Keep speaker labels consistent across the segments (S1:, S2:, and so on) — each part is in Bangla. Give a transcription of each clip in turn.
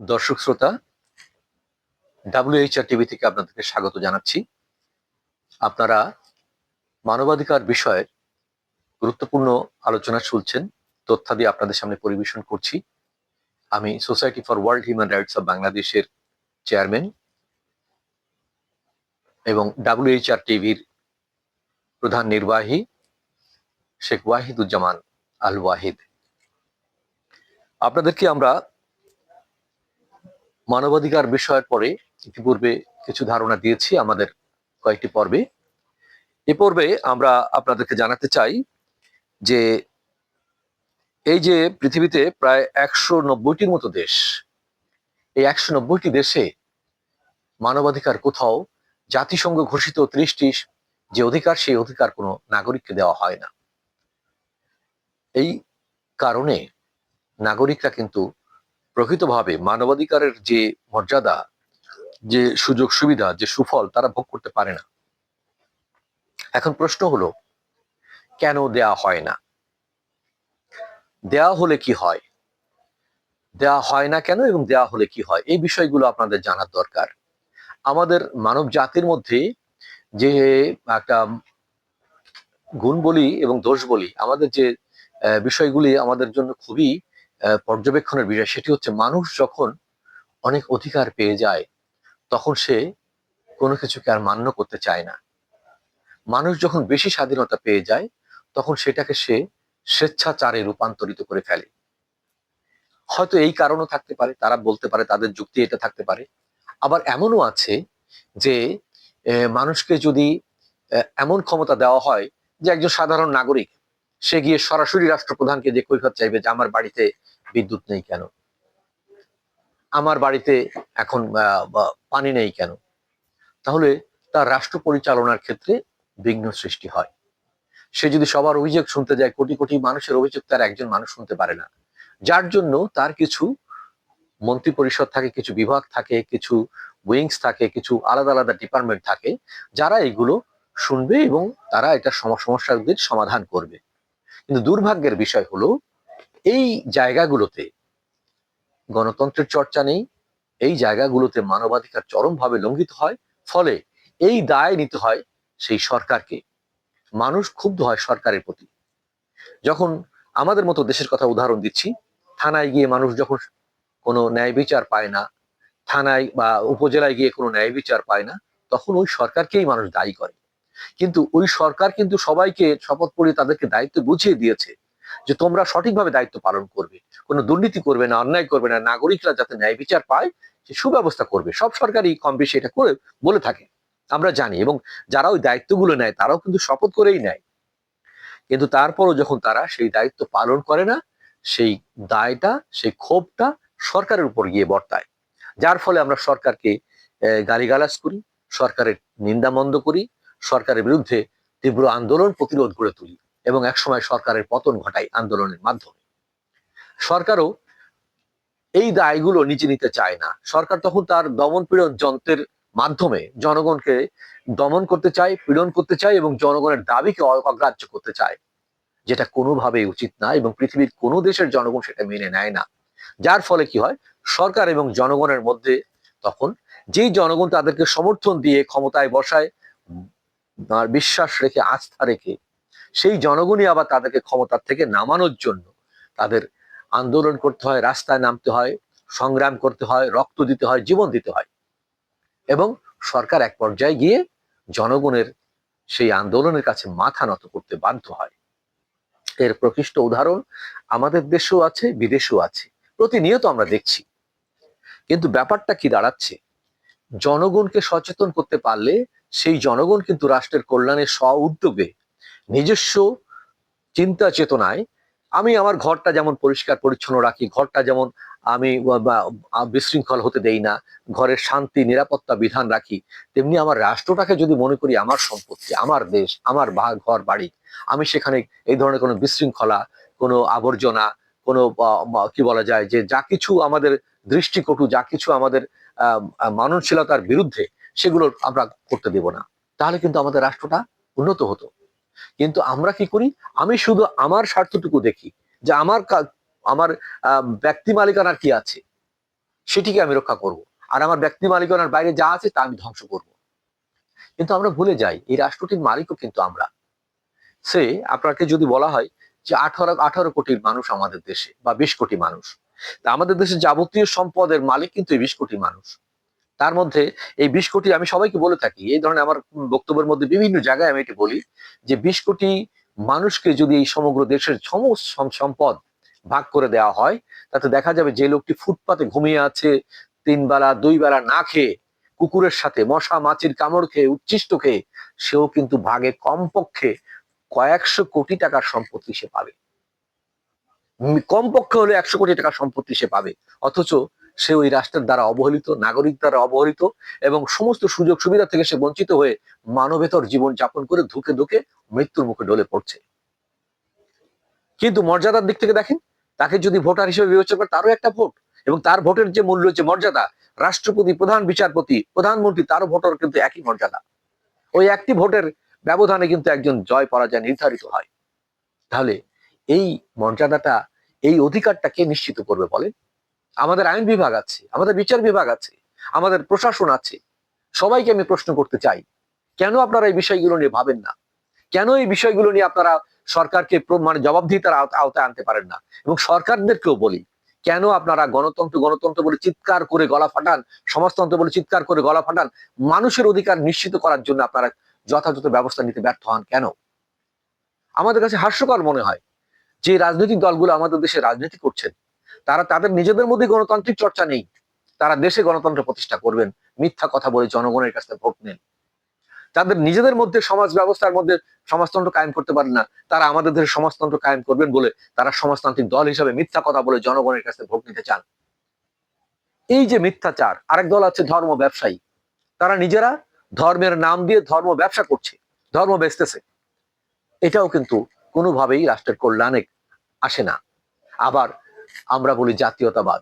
S1: দর্শক শ্রোতা ডাব্লিউএইচআর টিভি থেকে আপনাদেরকে স্বাগত জানাচ্ছি। আপনারা মানবাধিকার বিষয়ে গুরুত্বপূর্ণ আলোচনা শুনছেন, তথ্যাদি আপনাদের সামনে পরিবেশন করছি। আমি society for world human rights of বাংলাদেশের চেয়ারম্যান এবং ডাব্লিউএইচআর টিভির প্রধান নির্বাহী শেখ ওয়াহিদুজ্জামান আল ওয়াহিদ আপনাদেরকে আমরা মানবাধিকার বিষয়ের পরে ইতিপূর্বে কিছু ধারণা দিয়েছি আমাদের কয়েকটি পর্বে। এ পর্বে আমরা আপনাদেরকে জানাতে চাই যে এই যে পৃথিবীতে প্রায় একশো নব্বইটির মতো দেশ, এই একশো নব্বইটি দেশে মানবাধিকার কোথাও জাতিসংঘ ঘোষিত ত্রিশটি যে অধিকার, সেই অধিকার কোনো নাগরিককে দেওয়া হয় না। এই কারণে নাগরিকরা কিন্তু প্রকৃতভাবে মানবাধিকারের যে মর্যাদা, যে সুযোগ সুবিধা, যে সুফল তারা ভোগ করতে পারে না। এখন প্রশ্ন হলো, কেন দেয়া হয় না? দেয়া হলে কি হয়? দেয়া হয় না কেন এবং দেয়া হলে কি হয়? এই বিষয়গুলো আপনাদের জানার দরকার। আমাদের মানব জাতির মধ্যে যে একটা গুণ বলি এবং দোষ বলি, আমাদের যে বিষয়গুলি আমাদের জন্য খুবই পর্যবেক্ষণের বিষয় সেটি হচ্ছে মানুষ যখন অনেক অধিকার পেয়ে যায়, তখন সে কোনো কিছুকে আর মান্য করতে চায় না। মানুষ যখন বেশি স্বাধীনতা পেয়ে যায়, তখন সেটাকে সে স্বেচ্ছাচারে রূপান্তরিত করে ফেলে। হয়তো এই কারণও থাকতে পারে, তারা বলতে পারে, তাদের যুক্তি এটা থাকতে পারে। আবার এমনও আছে যে মানুষকে যদি এমন ক্ষমতা দেওয়া হয় যে একজন সাধারণ নাগরিক সে গিয়ে সরাসরি রাষ্ট্রপ্রধানকে যে কৈফত চাইবে যে আমার বাড়িতে বিদ্যুৎ নেই কেন? আমার বাড়িতে এখন পানি নেই কেন? তাহলে তার রাষ্ট্র পরিচালনার ক্ষেত্রে বিঘ্ন সৃষ্টি হয়। সে যদি সবার অভিযোগ শুনতে যায়, কোটি কোটি মানুষের অভিযোগ তার একজন মানুষ শুনতে পারে না। যার জন্য তার কিছু মন্ত্রী পরিষদ থাকে, কিছু বিভাগ থাকে, কিছু উইংস থাকে, কিছু আলাদা আলাদা ডিপার্টমেন্ট থাকে, যারা এগুলো শুনবে এবং তারা এটা সম- সমস্যাদের সমাধান করবে। কিন্তু দুর্ভাগ্যের বিষয় হলো, এই জায়গাগুলোতে গণতন্ত্রের চর্চা নেই, এই জায়গাগুলোতে মানবাধিকার চরমভাবে লঙ্ঘিত হয়, ফলে এই দায় নিতে হয় সেই সরকারকে। মানুষ ক্ষুব্ধ হয় সরকারের প্রতি। যখন আমাদের মতো দেশের কথা উদাহরণ দিচ্ছি, থানায় গিয়ে মানুষ যখন কোনো ন্যায় বিচার পায় না, থানায় বা উপজেলায় গিয়ে কোনো ন্যায় বিচার পায় না, তখন ওই সরকারকেই মানুষ দায়ী করে। কিন্তু ওই সরকার কিন্তু সবাইকে শপথ পড়িয়ে তাদেরকে দায়িত্ব বুঝিয়ে দিয়েছে যে তোমরা সঠিকভাবে দায়িত্ব পালন করবে। কোনো দুর্নীতি করবে না, অন্যায় করবে না, নাগরিকরা যাতে ন্যায় বিচার পায়, সে সুব্যবস্থা করবে। সব সরকারই কম বেশি এটা করে বলে থাকে। আমরা জানি এবং যারা ওই দায়িত্বগুলো নেয়, তারাও কিন্তু শপথ করেই নেয়। কিন্তু তারপরও যখন তারা সেই দায়িত্ব পালন করে না, সেই দায়টা, সেই ক্ষোভটা সরকারের উপর গিয়ে বর্তায়। যার ফলে আমরা সরকারকে গালিগালাজ করি, সরকারের নিন্দামন্দ করি সরকারের বিরুদ্ধে তীব্র আন্দোলন প্রতিরোধ গড়ে তুলি এবং একসময় সরকারের পতন ঘটাই আন্দোলনের মাধ্যমে। সরকারও এই দায়গুলো নিচে নিতে চায় না। সরকার তখন তার দমন পীড়ন যন্ত্রের মাধ্যমে জনগণকে দমন করতে চায়, পীড়ন করতে চায় এবং জনগণের দাবিকে অগ্রাহ্য করতে চায়। যেটা কোনোভাবেই উচিত না এবং পৃথিবীর কোনো দেশের জনগণ সেটা মেনে নেয় না। যার ফলে কি হয়? সরকার এবং জনগণের মধ্যে তখন যেই জনগণ তাদেরকে সমর্থন দিয়ে ক্ষমতায় বসায় বিশ্বাস রেখে, আস্থা রেখে সেই জনগণই আবার তাদেরকে ক্ষমতার থেকে নামানোর জন্য তাদের আন্দোলন করতে হয়, রাস্তায় নামতে হয়, সংগ্রাম করতে হয়, রক্ত দিতে হয়, জীবন দিতে হয়। এবং সরকার এক পর্যায়ে গিয়ে জনগণের সেই আন্দোলনের কাছে মাথা নত করতে বাধ্য হয়। এর প্রকৃষ্ট উদাহরণ আমাদের দেশেও আছে, বিদেশেও আছে। প্রতিনিয়ত আমরা দেখছি। কিন্তু ব্যাপারটা কি দাঁড়াচ্ছে? জনগণকে সচেতন করতে পারলে সেই জনগণ কিন্তু রাষ্ট্রের কল্যাণে স্ব উদ্যোগে নিজস্ব চিন্তা চেতনায় আমি আমার ঘরটা যেমন পরিষ্কার পরিচ্ছন্ন রাখি ঘরটা যেমন আমি বিশৃঙ্খল হতে দেই না ঘরের শান্তি নিরাপত্তা বিধান রাখি তেমনি আমার রাষ্ট্রটাকে যদি মনে করি আমার সম্পত্তি আমার দেশ আমার ঘর বাড়ি আমি সেখানে এই ধরনের কোনো বিশৃঙ্খলা কোনো আবর্জনা কোনো কি বলা যায় যে যা কিছু আমাদের দৃষ্টিকটু যা কিছু আমাদের আহ, মাননশীলতার বিরুদ্ধে সেগুলো আমরা করতে দেব না। তাহলে কিন্তু আমাদের রাষ্ট্রটা উন্নত হতো। কিন্তু আমরা কি করি? আমি শুধু আমার স্বার্থটুকু দেখি যে আমার আমার ব্যক্তি মালিকানার কি আছে? সেটিকে আমি রক্ষা করব। আর আমার ব্যক্তি মালিকানার বাইরে যা আছে তা আমি ধ্বংস করব। কিন্তু আমরা ভুলে যাই, এই রাষ্ট্রটির মালিকও কিন্তু আমরা। সে, আপনাকে যদি বলা হয় যে আঠারো আঠারো কোটির মানুষ আমাদের দেশে বা বিশ কোটি মানুষ। তা আমাদের দেশে যাবতীয় সম্পদের মালিক কিন্তু এই বিশ কোটি মানুষ। তার মধ্যে এই বিশ কোটি আমি সবাইকে বলে থাকি, এই ধরনের আমার বক্তব্যের মধ্যে বিভিন্ন জায়গায় আমি এটি বলি যে বিশ কোটি মানুষকে যদি এই সমগ্র দেশের সমস্ত সম্পদ ভাগ করে দেওয়া হয়, তাতে দেখা যাবে যে লোকটি ফুটপাতে ঘুমিয়ে আছে, তিন বেলা, দুই বেলা না খেয়ে কুকুরের সাথে মশা, মাছির কামড় খেয়ে উচ্ছিষ্ট খেয়ে সেও কিন্তু ভাগে কমপক্ষে কয়েকশো কোটি টাকার সম্পত্তি সে পাবে। কমপক্ষে হলে একশো কোটি টাকার সম্পত্তি সে পাবে। অথচ সে ওই রাষ্ট্রের দ্বারা অবহেলিত, নাগরিক দ্বারা অবহেলিত এবং সমস্ত সুযোগ সুবিধা থেকে সে বঞ্চিত হয়ে মানবেতর জীবন যাপন করে ধুকে ধুকে মৃত্যুর মুখে ডলে পড়ছে। কিন্তু মর্যাদার দিক থেকে দেখেন, তাকে যদি ভোটার হিসেবে বিবেচনা করে তারও একটা ভোট এবং তার ভোটের যে মূল্য যে মর্যাদা, রাষ্ট্রপতি, প্রধান বিচারপতি, প্রধানমন্ত্রী, তারও ভোটার কিন্তু একই মর্যাদা। ওই একটি ভোটের ব্যবধানে কিন্তু একজন জয় পরাজয় নির্ধারিত হয়। তাহলে এই মর্যাদাটা, এই অধিকারটা কে নিশ্চিত করবে বলেন? আমাদের আইন বিভাগ আছে, আমাদের বিচার বিভাগ আছে, আমাদের প্রশাসন আছে। সবাইকে আমি প্রশ্ন করতে চাই, কেন আপনারা এই বিষয়গুলো নিয়ে ভাবেন না? কেন এই বিষয়গুলো নিয়ে আপনারা সরকারকে মানে জবাবদিহিতার আওতা- আওতায় আনতে পারেন না? এবং সরকারদেরকেও বলি, কেন আপনারা গণতন্ত্র গণতন্ত্র বলে চিৎকার করে গলা ফাটান, সমাজতন্ত্র বলে চিৎকার করে গলা ফাটান, মানুষের অধিকার নিশ্চিত করার জন্য আপনারা যথাযথ ব্যবস্থা নিতে ব্যর্থ হন কেন? আমাদের কাছে হাস্যকর মনে হয় যে রাজনৈতিক দলগুলো আমাদের দেশে রাজনীতি করছেন। তারা তাদের নিজেদের মধ্যে গণতান্ত্রিক চর্চা নেই। তারা দেশে গণতন্ত্র প্রতিষ্ঠা করবেন। মিথ্যা কথা বলে জনগণের কাছে ভোট নেন। তাদের নিজেদের মধ্যে সমাজ ব্যবস্থার মধ্যে সমাজতন্ত্র কায়েম করতে পারেন না। তারা আমাদের দেশে সমাজতন্ত্র কায়েম করবেন বলে তারা সমাজতান্ত্রিক দল হিসাবে মিথ্যা কথা বলে জনগণের কাছে ভোট নিতে চান। এই যে মিথ্যাচার, আরেক দল আছে ধর্ম ব্যবসায়ী। তারা নিজেরা ধর্মের নাম দিয়ে ধর্ম ব্যবসা করছে, ধর্ম বেচতেছে। এটাও কিন্তু কোনোভাবেই রাষ্ট্রের কল্যাণে আসে না। আবার আমরা বলি জাতীয়তাবাদ।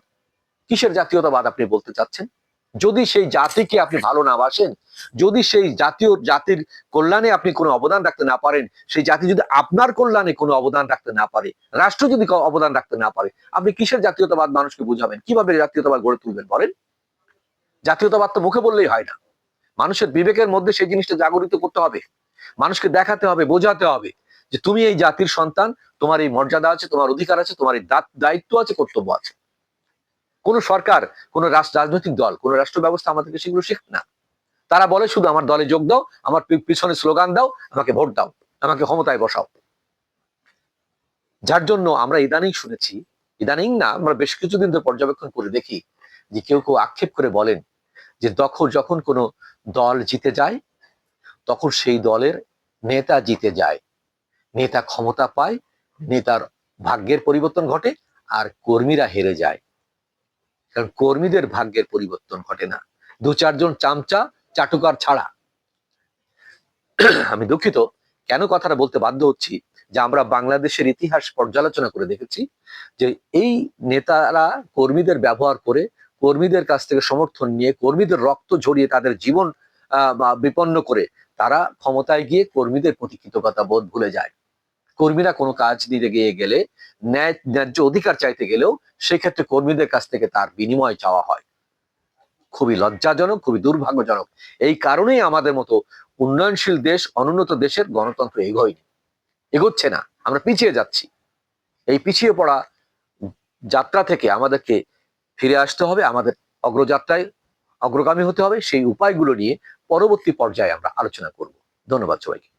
S1: কিসের জাতীয়তাবাদ আপনি বলতে চাচ্ছেন? যদি সেই জাতিকে আপনি ভালো না বাসেন, যদি সেই জাতীয় জাতির কল্যাণে আপনি কোনো অবদান রাখতে না পারেন, সেই জাতি যদি আপনার কল্যাণে কোনো অবদান রাখতে না পারে, রাষ্ট্র যদি অবদান রাখতে না পারে, আপনি কিসের জাতীয়তাবাদ মানুষকে বুঝাবেন? কীভাবে জাতীয়তাবাদ গড়ে তুলবেন বলেন? জাতীয়তাবাদ তো মুখে বললেই হয় না। মানুষের বিবেকের মধ্যে সেই জিনিসটা জাগরিত করতে হবে। মানুষকে দেখাতে হবে, বোঝাতে হবে যে তুমি এই জাতির সন্তান তোমার এই মর্যাদা আছে, তোমার অধিকার আছে, তোমার এই দায়িত্ব আছে, কর্তব্য আছে। কোন সরকার, কোন রাজনৈতিক দল, কোন রাষ্ট্র ব্যবস্থা আমাদেরকে সেগুলো শেখে না। তারা বলে শুধু আমার দলে যোগ দাও, আমার পিছনে স্লোগান দাও, আমাকে ভোট দাও, আমাকে ক্ষমতায় বসাও। যার জন্য আমরা ইদানিং শুনেছি, ইদানিং না, আমরা বেশ কিছুদিন ধরে পর্যবেক্ষণ করে দেখি যে কেউ কেউ আক্ষেপ করে বলেন যে তখন যখন কোনো দল জিতে যায়, তখন সেই দলের নেতা জিতে যায়, নেতা ক্ষমতা পায় নেতার ভাগ্যের পরিবর্তন ঘটে আর কর্মীরা হেরে যায়। কারণ কর্মীদের ভাগ্যের পরিবর্তন ঘটে না। দু চারজন চামচা চাটুকার ছাড়া। আমি দুঃখিত, কেন কথাটা বলতে বাধ্য হচ্ছি যে আমরা বাংলাদেশের ইতিহাস পর্যালোচনা করে দেখেছি যে এই নেতারা কর্মীদের ব্যবহার করে কর্মীদের কাছ থেকে সমর্থন নিয়ে কর্মীদের রক্ত ঝরিয়ে তাদের জীবন বিপন্ন করে তারা ক্ষমতায় গিয়ে কর্মীদের প্রতি কৃতজ্ঞতা বোধ ভুলে যায়। কর্মীরা কোনো কাজ দিতে গিয়ে গেলে ন্যায়, ন্যায্য অধিকার চাইতে গেলেও সেক্ষেত্রে কর্মীদের কাছ থেকে তার বিনিময় চাওয়া হয়। খুবই লজ্জাজনক, খুবই দুর্ভাগ্যজনক। এই কারণেই আমাদের মতো উন্নয়নশীল দেশ, অনুন্নত দেশের গণতন্ত্র এগোয়নি। এগোচ্ছে না। আমরা পিছিয়ে যাচ্ছি। এই পিছিয়ে পড়া যাত্রা থেকে আমাদেরকে ফিরে আসতে হবে। আমাদের অগ্রযাত্রায় অগ্রগামী হতে হবে। সেই উপায়গুলো নিয়ে পরবর্তী পর্যায়ে আমরা আলোচনা করব। ধন্যবাদ সবাইকে।